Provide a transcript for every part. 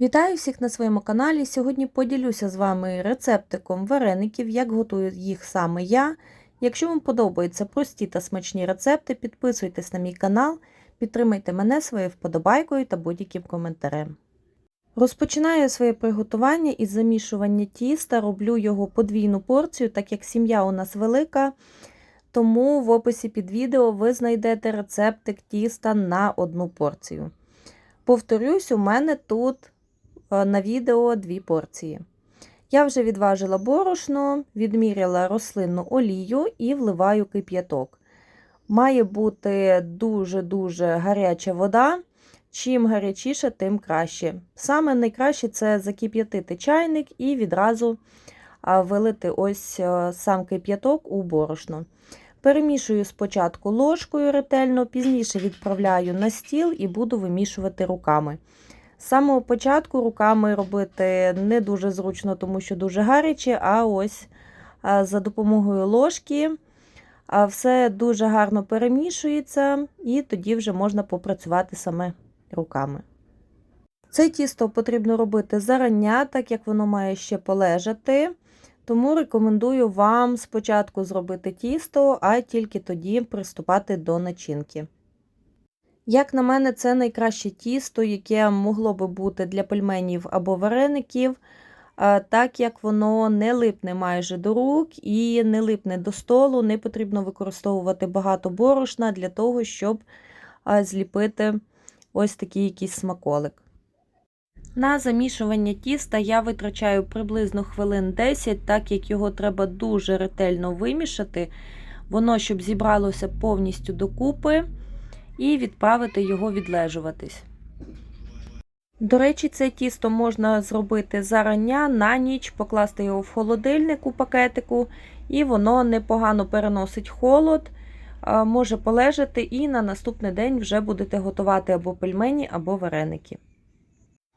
Вітаю всіх на своєму каналі. Сьогодні поділюся з вами рецептиком вареників, як готую їх саме я. Якщо вам подобаються прості та смачні рецепти, підписуйтесь на мій канал, підтримайте мене своєю вподобайкою та будь-яким коментарем. Розпочинаю своє приготування із замішування тіста, роблю його подвійну порцію, так як сім'я у нас велика. Тому в описі під відео ви знайдете рецептик тіста на одну порцію. Повторюсь, у мене тут на відео дві порції. Я вже відважила борошно, відміряла рослинну олію і вливаю кип'яток. Має бути дуже-дуже гаряча вода. Чим гарячіше, тим краще. Саме найкраще це закип'ятити чайник і відразу вилити ось сам кип'яток у борошно. Перемішую спочатку ложкою ретельно, пізніше відправляю на стіл і буду вимішувати руками. З самого початку руками робити не дуже зручно, тому що дуже гаряче, а ось за допомогою ложки все дуже гарно перемішується, і тоді вже можна попрацювати саме руками. Це тісто потрібно робити зарання, так як воно має ще полежати. Тому рекомендую вам спочатку зробити тісто, а тільки тоді приступати до начинки. Як на мене, це найкраще тісто, яке могло би бути для пельменів або вареників, так як воно не липне майже до рук і не липне до столу, не потрібно використовувати багато борошна для того, щоб зліпити ось такий якийсь смаколик. На замішування тіста я витрачаю приблизно хвилин 10, так як його треба дуже ретельно вимішати, воно щоб зібралося повністю докупи і відправити його відлежуватись. До речі, це тісто можна зробити зарання на ніч, покласти його в холодильник у пакетику, і воно непогано переносить холод, може полежати, і на наступний день вже будете готувати або пельмені, або вареники.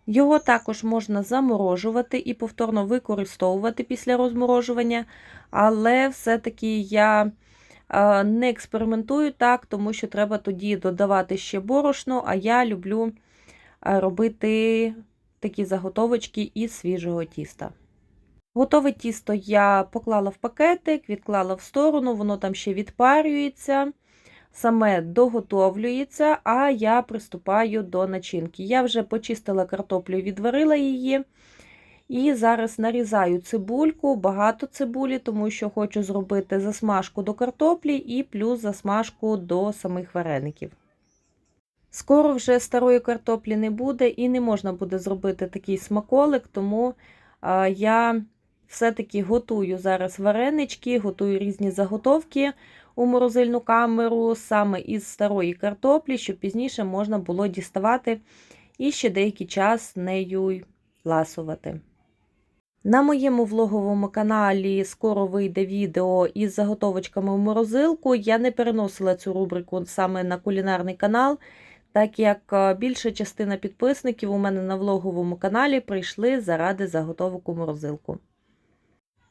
Його також можна заморожувати і повторно використовувати після розморожування, але все-таки я не експериментую так, тому що треба тоді додавати ще борошно, а я люблю робити такі заготовочки із свіжого тіста. Готове тісто я поклала в пакетик, відклала в сторону, воно там ще відпарюється, саме доготовлюється, а я приступаю до начинки. Я вже почистила картоплю відварила її. І зараз нарізаю цибульку, багато цибулі, тому що хочу зробити засмажку до картоплі і плюс засмажку до самих вареників. Скоро вже старої картоплі не буде і не можна буде зробити такий смаколик, тому я все-таки готую зараз варенички, готую різні заготовки у морозильну камеру саме із старої картоплі, щоб пізніше можна було діставати і ще деякий час нею ласувати. На моєму влоговому каналі скоро вийде відео із заготовочками в морозилку. Я не переносила цю рубрику саме на кулінарний канал, так як більша частина підписників у мене на влоговому каналі прийшли заради заготовок у морозилку.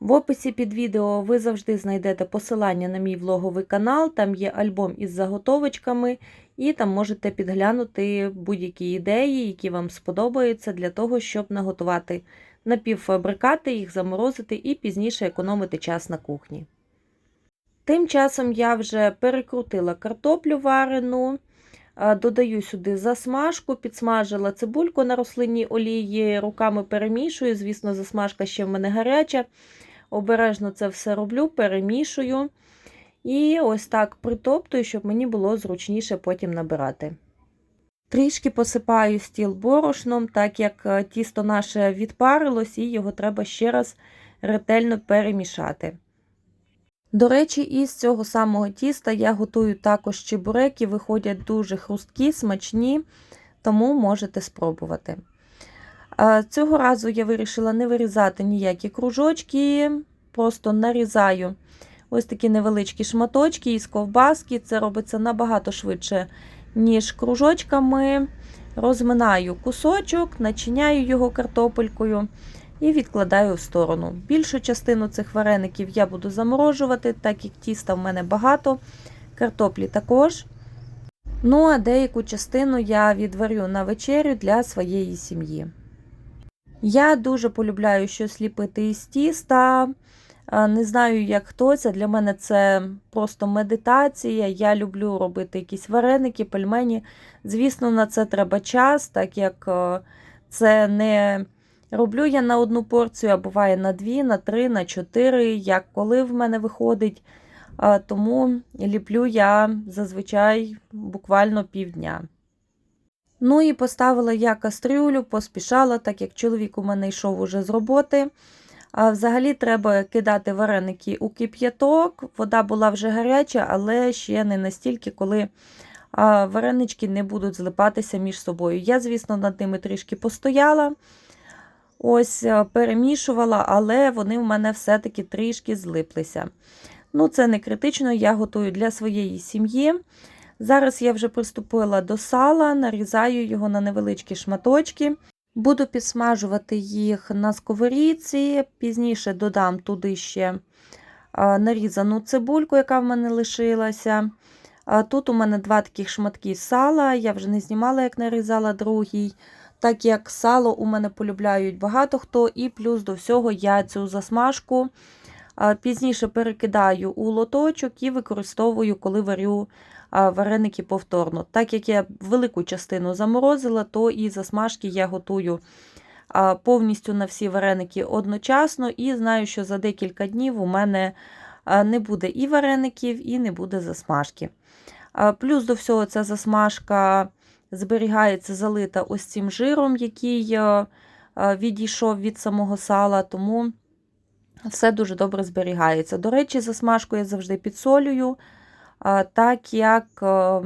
В описі під відео ви завжди знайдете посилання на мій влоговий канал, там є альбом із заготовочками, і там можете підглянути будь-які ідеї, які вам сподобаються, для того, щоб наготувати напівфабрикати, їх заморозити і пізніше економити час на кухні. Тим часом я вже перекрутила картоплю варену, додаю сюди засмажку, підсмажила цибульку на рослинній олії, руками перемішую, звісно, засмажка ще в мене гаряча. Обережно це все роблю, перемішую. І ось так притоптую, щоб мені було зручніше потім набирати. Трішки посипаю стіл борошном, так як е, тісто наше відпарилось, і його треба ще раз ретельно перемішати. До речі, із цього самого тіста я готую також чебуреки, виходять дуже хрусткі, смачні, тому можете спробувати. Цього разу я вирішила не вирізати ніякі кружочки, просто нарізаю ось такі невеличкі шматочки із ковбаски. Це робиться набагато швидше, ніж кружочками. Розминаю кусочок, начиняю його картопелькою і відкладаю в сторону. Більшу частину цих вареників я буду заморожувати, так як тіста в мене багато, картоплі також. Ну, а деяку частину я відварю на вечерю для своєї сім'ї. Я дуже полюбляю щось ліпити із тіста. Не знаю, як хто це. Для мене це просто медитація. Я люблю робити якісь вареники, пельмені. Звісно, на це треба час, так як е, це не роблю я на одну порцію, а буває на дві, на три, на чотири, як коли в мене виходить. Тому ліплю я зазвичай буквально півдня. Ну і поставила я кастрюлю, поспішала, так як чоловік у мене йшов уже з роботи. Взагалі треба кидати вареники у кип'яток. Вода була вже гаряча, але ще не настільки, коли варенички не будуть злипатися між собою. Я, звісно, над ними трішки постояла, ось е, перемішувала, але вони в мене все-таки трішки злиплися. Ну, це не критично, я готую для своєї сім'ї. Зараз я вже приступила до сала, нарізаю його на невеличкі шматочки. Буду підсмажувати їх на сковорідці, пізніше додам туди ще нарізану цибульку, яка в мене лишилася. Тут у мене два таких шматки сала, я вже не знімала, як нарізала другий. Так як сало у мене полюбляють багато хто, і плюс до всього я цю засмажку пізніше перекидаю у лоточок і використовую, коли варю вареники повторно. Так як я велику частину заморозила, то і засмажки я готую повністю на всі вареники одночасно, і знаю, що за декілька днів у мене не буде і вареників, і не буде засмажки. Плюс до всього ця засмажка зберігається залита ось цим жиром, який відійшов від самого сала, тому все дуже добре зберігається. До речі, засмажку я завжди підсолюю, так як е,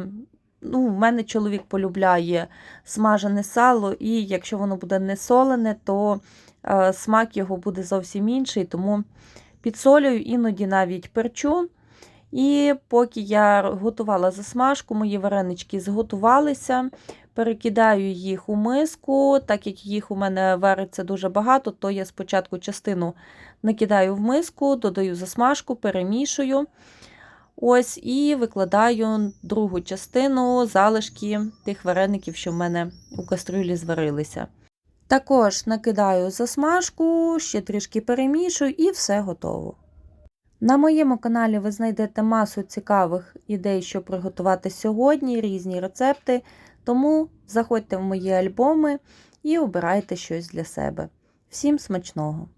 ну, в мене чоловік полюбляє смажене сало, і якщо воно буде не солене, то е, смак його буде зовсім інший, тому підсолюю, іноді навіть перчу. І поки я готувала засмажку, мої варенички зготувалися, перекидаю їх у миску, так як їх у мене вариться дуже багато, то я спочатку частину накидаю в миску, додаю засмажку, перемішую. Ось, І викладаю другу частину залишки тих вареників, що в мене у кастрюлі зварилися. Також накидаю засмажку, ще трішки перемішую і все готово. На моєму каналі ви знайдете масу цікавих ідей, що приготувати сьогодні, різні рецепти, тому заходьте в мої альбоми і обирайте щось для себе. Всім смачного!